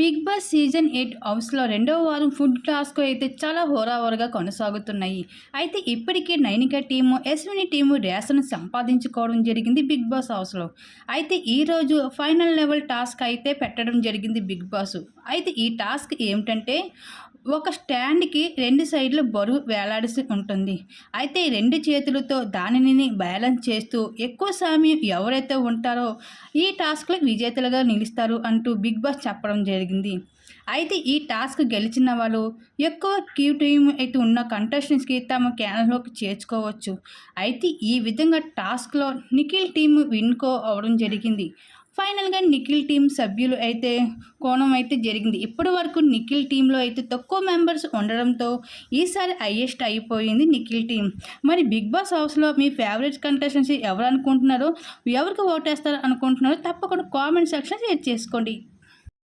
Big boss season eight హౌస్లో రెండవ వారం ఫుడ్ టాస్క్ అయితే చాలా హోరావోరగా కొనసాగుతున్నాయి. అయితే ఇప్పటికే నైనిక టీము ఎస్విని టీము రేషన్ సంపాదించుకోవడం జరిగింది బిగ్ బాస్ హౌస్లో. అయితే ఈరోజు ఫైనల్ లెవెల్ టాస్క్ అయితే పెట్టడం జరిగింది బిగ్ బాస్. అయితే ఈ టాస్క్ ఏమిటంటే ఒక స్టాండ్కి రెండు సైడ్లు బరువు వేలాడిసి ఉంటుంది. అయితే రెండు చేతులతో దానిని బ్యాలెన్స్ చేస్తూ ఎక్కువ సమయం ఎవరైతే ఉంటారో ఈ టాస్క్లో విజేతలుగా నిలుస్తారు అంటూ బిగ్ బాస్ చెప్పడం జరిగింది. అయితే ఈ టాస్క్ గెలిచిన వాళ్ళు ఎక్కువ క్యూ టీమ్ అయితే ఉన్న కంటెస్టెంట్స్కి తమ క్యానల్లోకి చేర్చుకోవచ్చు. అయితే ఈ విధంగా టాస్క్లో నిఖిల్ టీం విన్కో అవడం జరిగింది. ఫైనల్గా నిఖిల్ టీం సభ్యులు అయితే కోణం అయితే జరిగింది. ఇప్పటి వరకు నిఖిల్ టీంలో అయితే తక్కువ మెంబర్స్ ఉండడంతో ఈసారి హైయెస్ట్ అయిపోయింది నిఖిల్ టీం. మరి బిగ్ బాస్ హౌస్లో మీ ఫేవరెట్ కంటెస్టెంట్స్ ఎవరు అనుకుంటున్నారో ఎవరికి ఓటేస్తారు అనుకుంటున్నారో తప్పకుండా కామెంట్ సెక్షన్ షేర్ చేసుకోండి.